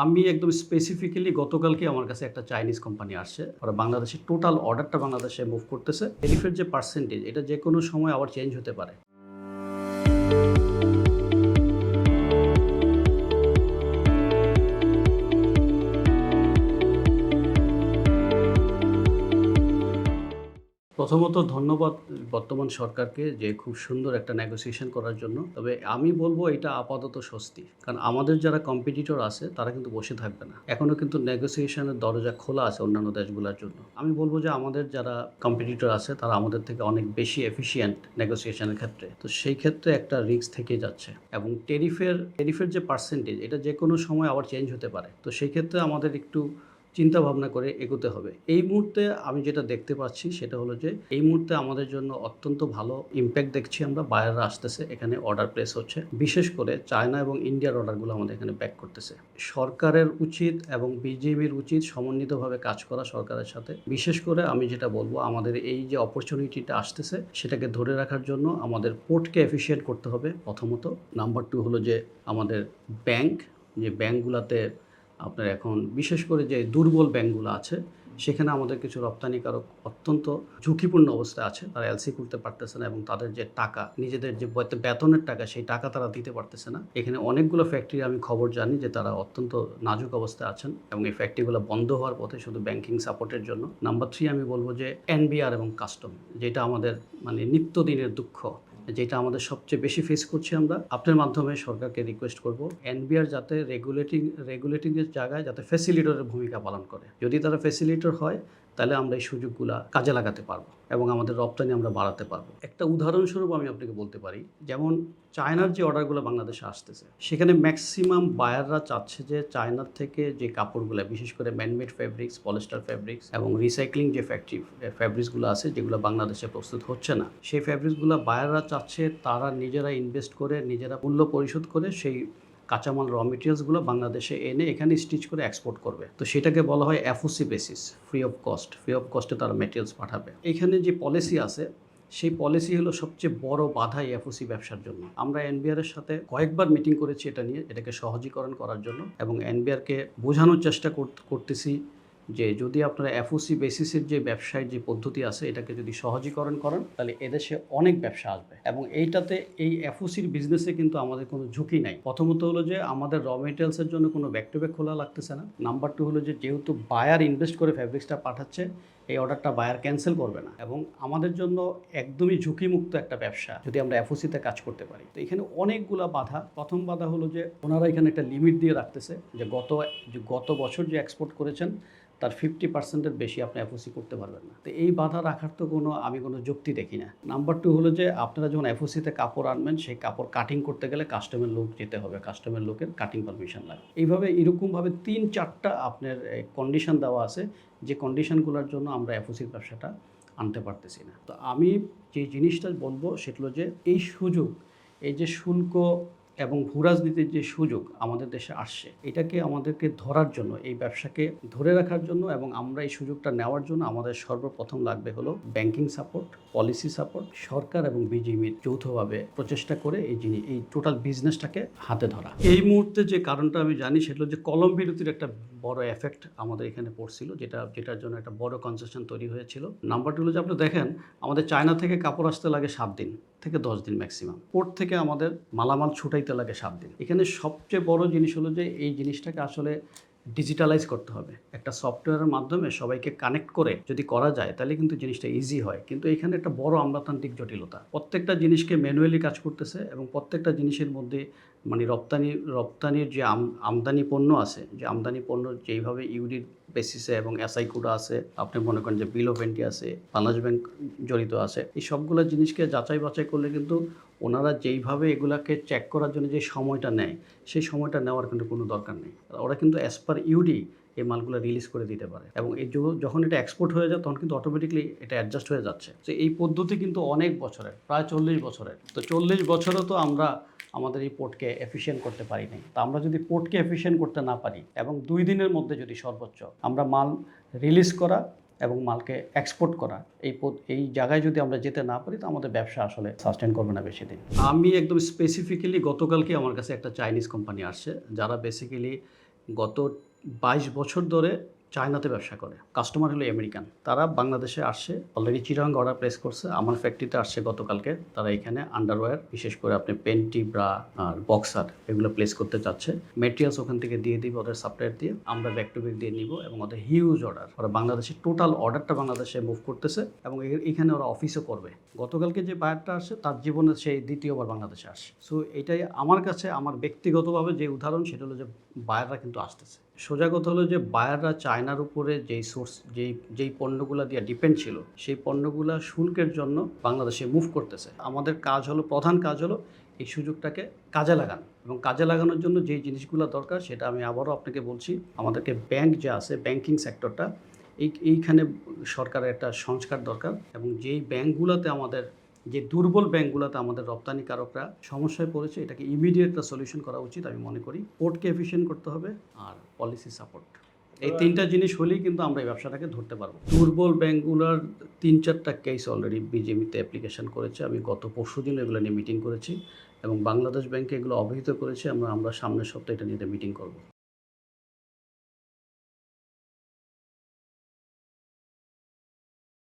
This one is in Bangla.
আমি একদম স্পেসিফিক্যালি গতকালকে আমার কাছে একটা চাইনিজ কোম্পানি আসছে। ওরা বাংলাদেশের টোটাল অর্ডারটা বাংলাদেশে মুভ করতেছে। টেলিফের যে পার্সেন্টেজ এটা যে কোনো সময় আবার চেঞ্জ হতে পারে। প্রথমত ধন্যবাদ বর্তমান সরকারকে যে খুব সুন্দর একটা নেগোসিয়েশন করার জন্য। তবে আমি বলব এটা আপাতত স্বস্তি। কারণ আমাদের যারা কম্পিটিটর আছে, তারা কিন্তু বসে থাকবে না। এখনও কিন্তু নেগোসিয়েশনের দরজা খোলা আছে অন্যান্য দেশগুলোর জন্য। আমি বলব যে আমাদের যারা কম্পিটিটর আছে, তারা আমাদের থেকে অনেক বেশি এফিসিয়েন্ট নেগোসিয়েশনের ক্ষেত্রে। তো সেই ক্ষেত্রে একটা রিস্ক থেকে যাচ্ছে। এবং টেরিফের টেরিফের যে পার্সেন্টেজ এটা যে কোনো সময় আবার চেঞ্জ হতে পারে। তো সেই ক্ষেত্রে আমাদের একটু চিন্তা ভাবনা করে এগোতে হবে। এই মুহূর্তে আমি যেটা দেখতে পাচ্ছি সেটা হলো যে, এই মুহূর্তে আমাদের জন্য অত্যন্ত ভালো ইম্প্যাক্ট দেখছি আমরা। বায়াররা আসতেছে, এখানে অর্ডার প্লেস হচ্ছে। বিশেষ করে চায়না এবং ইন্ডিয়ার অর্ডারগুলো আমাদের এখানে ব্যাক করতেছে। সরকারের উচিত এবং বিজেপির উচিত সমন্বিতভাবে কাজ করা সরকারের সাথে। বিশেষ করে আমি যেটা বলব, আমাদের এই যে অপরচুনিটিটা আসতেছে, সেটাকে ধরে রাখার জন্য আমাদের পোর্টকে এফিসিয়েন্ট করতে হবে প্রথমত। নাম্বার টু হলো যে, আমাদের ব্যাংক যে ব্যাংকগুলোতে আপনার এখন বিশেষ করে যে দুর্বল ব্যাংকগুলো আছে, সেখানে আমাদের কিছু রপ্তানিকারক অত্যন্ত ঝুঁকিপূর্ণ অবস্থায় আছে। তারা এলসি করতে পারতেছে না এবং তাদের যে টাকা, নিজেদের যে বেতনের টাকা, সেই টাকা তারা দিতে পারতেছে না। এখানে অনেকগুলো ফ্যাক্টরি আমি খবর জানি যে তারা অত্যন্ত নাজুক অবস্থায় আছেন এবং এই ফ্যাক্টরিগুলো বন্ধ হওয়ার পথে শুধু ব্যাংকিং সাপোর্টের জন্য। নাম্বার থ্রি আমি বলব যে এনবিআর এবং কাস্টম যেটা আমাদের মানে নিত্যদিনের দুঃখ। যেটা আমাদের সবচেয়ে বেশি ফেস করছি আমরা, আপনার মাধ্যমে সরকারকে রিকোয়েস্ট করব এনবিআর যাতে রেগুলেটিং রেগুলেটিংয়ের জায়গায় যাতে ফেসিলিটরের ভূমিকা পালন করে। যদি তারা ফেসিলিটর হয় তাহলে আমরা এই সুযোগগুলো কাজে লাগাতে পারব এবং আমাদের রপ্তানি আমরা বাড়াতে পারব। একটা উদাহরণস্বরূপ আমি আপনাকে বলতে পারি, যেমন চায়নার যে অর্ডারগুলো বাংলাদেশে আসতেছে, সেখানে ম্যাক্সিমাম বায়াররা চাচ্ছে যে চায়নার থেকে যে কাপড়গুলো, বিশেষ করে ম্যানমেড ফ্যাব্রিক্স পলিস্টার ফ্যাব্রিক্স এবং রিসাইক্লিং যে ফ্যাক্টরি ফ্যাব্রিক্সগুলো আছে, যেগুলো বাংলাদেশে প্রস্তুত হচ্ছে না, সেই ফ্যাব্রিক্সগুলো বায়াররা চাচ্ছে তারা নিজেরা ইনভেস্ট করে, নিজেরা মূল্য পরিশোধ করে সেই কাঁচামাল র মেটেরিয়ালসগুলো বাংলাদেশে এনে এখানে স্টিচ করে এক্সপোর্ট করবে। তো সেটাকে বলা হয় FOC basis free of cost free of কস্টে তারা মেটেরিয়ালস পাঠাবে। এখানে যে পলিসি আছে, সেই পলিসি হলো সবচেয়ে বড় বাধা এফওসি ব্যবসার জন্য। আমরা এনবিআর এর সাথে কয়েকবার মিটিং করেছি এটা নিয়ে, এটাকে সহজীকরণ করার জন্য এবং এনবিআরকে বোঝানোর চেষ্টা করতেছি। যে যদি আপনারা এফওসি বেসিসের যে ব্যবসায়ের যে পদ্ধতি আছে, এটাকে যদি সহজীকরণ করেন, তাহলে এদেশে অনেক ব্যবসা আসবে। এবং এইটাতে এই এফওসির বিজনেসে কিন্তু আমাদের কোনো ঝুঁকি নাই। প্রথমত হলো যে, আমাদের র মেটেরিয়ালসের জন্য কোনো ব্যাক টু ব্যাক খোলা লাগতেছে না। নাম্বার টু হলো যে, যেহেতু বায়ার ইনভেস্ট করে ফ্যাব্রিক্সটা পাঠাচ্ছে এই অর্ডারটা বায়ার ক্যান্সেল করবে না। এবং আমাদের জন্য একদমই ঝুঁকিমুক্ত একটা ব্যবসা যদি আমরা এফওসিতে কাজ করতে পারি। তো এখানে অনেকগুলা বাধা। প্রথম বাধা হলো যে ওনারা এখানে একটা লিমিট দিয়ে রাখতেছে যে গত গত বছর যে এক্সপোর্ট করেছেন, তার ফিফটি পার্সেন্টের বেশি আপনি এফওসি করতে পারবেন না। তো এই বাধা রাখার তো কোনো, আমি কোনো যুক্তি দেখি না। নাম্বার টু হলো যে আপনারা যখন এফওসিতে কাপড় আনবেন, সেই কাপড় কাটিং করতে গেলে কাস্টমের লোক যেতে হবে। কাস্টমের লোকের কাটিং পারমিশন লাগে এইভাবে এরকমভাবে তিন চারটা আপনার কন্ডিশন দেওয়া আছে যে কন্ডিশনগুলোর জন্য আমরা এফওসির ব্যবসাটা আনতে পারতেছি না। তো আমি যে জিনিসটা বলব সেটা হলো যে এই সুযোগ, এই যে শুল্ক এবং ভূরাজনীতির যে সুযোগ আমাদের দেশে আসছে, এটাকে আমাদেরকে ধরার জন্য, এই ব্যবসাকে ধরে রাখার জন্য এবং আমরা এই সুযোগটা নেওয়ার জন্য আমাদের সর্বপ্রথম লাগবে হলো ব্যাংকিং সাপোর্ট পলিসি সাপোর্ট সরকার এবং বিজিবির যৌথভাবে প্রচেষ্টা করে এই জিনিস এই টোটাল বিজনেসটাকে হাতে ধরা। এই মুহূর্তে যে কারণটা আমি জানি, সেটা যে কলম বিরতির একটা বড় এফেক্ট আমাদের এখানে পড়ছিল, যেটা, যেটার জন্য একটা বড় কনসেশন তৈরি হয়েছিল। নাম্বার টু হলো যে আপনি দেখেন, আমাদের চায়না থেকে কাপড় আসতে লাগে সাত দিন, থেকে দশ দিন ম্যাক্সিমাম পোর্ট থেকে আমাদের মালামাল ছুটাইতে লাগে সাত দিন। এখানে সবচেয়ে বড় জিনিস হলো যে এই জিনিসটাকে আসলে ডিজিটালাইজ করতে হবে। একটা সফটওয়্যারের মাধ্যমে সবাইকে কানেক্ট করে যদি করা যায়, তাহলে কিন্তু জিনিসটা ইজি হয়। কিন্তু এখানে একটা বড় আমলাতান্ত্রিক জটিলতা। প্রত্যেকটা জিনিসকে ম্যানুয়ালি কাজ করতেছে এবং প্রত্যেকটা জিনিসের মধ্যে মানে রপ্তানি, রপ্তানির যে আম- আমদানি পণ্য আছে, যে আমদানি পণ্য যেইভাবে ইউডির বেসিসে এবং এসআই কোডা আছে, আপনি মনে করেন যে বিল অফ এন্ট্রি আছে বাংলাদেশ ব্যাংক জড়িত আছে, এই সবগুলো জিনিসকে যাচাই বাছাই করলে কিন্তু ওনারা যেইভাবে এগুলাকে চেক করার জন্য যে সময়টা নেয়, সেই সময়টা নেওয়ার কিন্তু কোনো দরকার নেই। ওরা কিন্তু অ্যাজ পার ইউডি এই মালগুলো রিলিজ করে দিতে পারে এবং এই যখন এটা এক্সপোর্ট হয়ে যায় তখন কিন্তু অটোমেটিকলি এটা অ্যাডজাস্ট হয়ে যাচ্ছে। তো এই পদ্ধতি কিন্তু অনেক বছরের, প্রায় চল্লিশ বছরের। তো চল্লিশ বছরও তো আমরা আমাদের এই পোর্টকে এফিসিয়েন্ট করতে পারি নাই। তা আমরা যদি পোর্টকে এফিসিয়েন্ট করতে না পারি এবং দুই দিনের মধ্যে যদি সর্বোচ্চ আমরা মাল রিলিজ করা এবং মালকে এক্সপোর্ট করা, এই এই জায়গায় যদি আমরা যেতে না পারি, তো আমাদের ব্যবসা আসলে সাস্টেন করবে না বেশি দিন। আমি একদম স্পেসিফিক্যালি গতকালকে আমার কাছে একটা চাইনিজ কোম্পানি আসছে, যারা বেসিক্যালি গত বাইশ বছর ধরে চায়নাতে ব্যবসা করে। কাস্টমার হলো আমেরিকান তারা বাংলাদেশে আসছে অলরেডি চিরাং অর্ডার প্লেস করছে। আমার ফ্যাক্টরিতে আসছে গতকালকে। তারা এখানে আন্ডারওয়্যার বিশেষ করে আপনি পেন্টি ব্রা আর বক্সার এগুলো প্লেস করতে চাচ্ছে। মেটেরিয়ালস ওখান থেকে দিয়ে দিব, ওদের সাপ্লায়ার দিয়ে। আমরা ব্যাক টু ব্যাক দিয়ে নিব এবং ওদের হিউজ অর্ডার ওরা বাংলাদেশে টোটাল অর্ডারটা বাংলাদেশে মুভ করতেছে এবং এখানে ওরা অফিসও করবে। গতকালকে যে বায়ারটা আসছে তার জীবনে সেই দ্বিতীয়বার বাংলাদেশে আসে। সো এটাই আমার কাছে, আমার ব্যক্তিগতভাবে যে উদাহরণ, সেটা হলো যে বায়াররা কিন্তু আসতেছে। সোজা কথা হলো যে বায়াররা চায়নার উপরে যেই সোর্স যেই যেই পণ্যগুলো দিয়ে ডিপেন্ড ছিল, সেই পণ্যগুলো শুল্কের জন্য বাংলাদেশে মুভ করতেছে। আমাদের কাজ হলো, প্রধান কাজ হলো এই সুযোগটাকে কাজে লাগানো এবং কাজে লাগানোর জন্য যেই জিনিসগুলো দরকার সেটা আমি আবারও আপনাকে বলছি, আমাদেরকে ব্যাংক যা আছে ব্যাংকিং সেক্টরটা এই, এইখানে সরকারের একটা সংস্কার দরকার এবং যেই ব্যাংকগুলোতে আমাদের যে দুর্বল ব্যাংকগুলোতে আমাদের রপ্তানিকারকরা সমস্যায় পড়েছে এটাকে ইমিডিয়েট একটা সলিউশন করা উচিত আমি মনে করি। পোর্টকে এফিসিয়েন্ট করতে হবে আর পলিসি সাপোর্ট এই তিনটা জিনিস হলেই কিন্তু আমরা এই ব্যবসাটাকে ধরতে পারব। দুর্বল ব্যাংকগুলোর তিন চারটা কেস অলরেডি বিজেপিতে অ্যাপ্লিকেশন করেছে। আমি গত পরশু দিন এগুলো নিয়ে মিটিং করেছি এবং বাংলাদেশ ব্যাংকে এগুলো অবহিত করেছি। আমরা আমরা সামনের সপ্তাহে এটা নিয়ে মিটিং করব।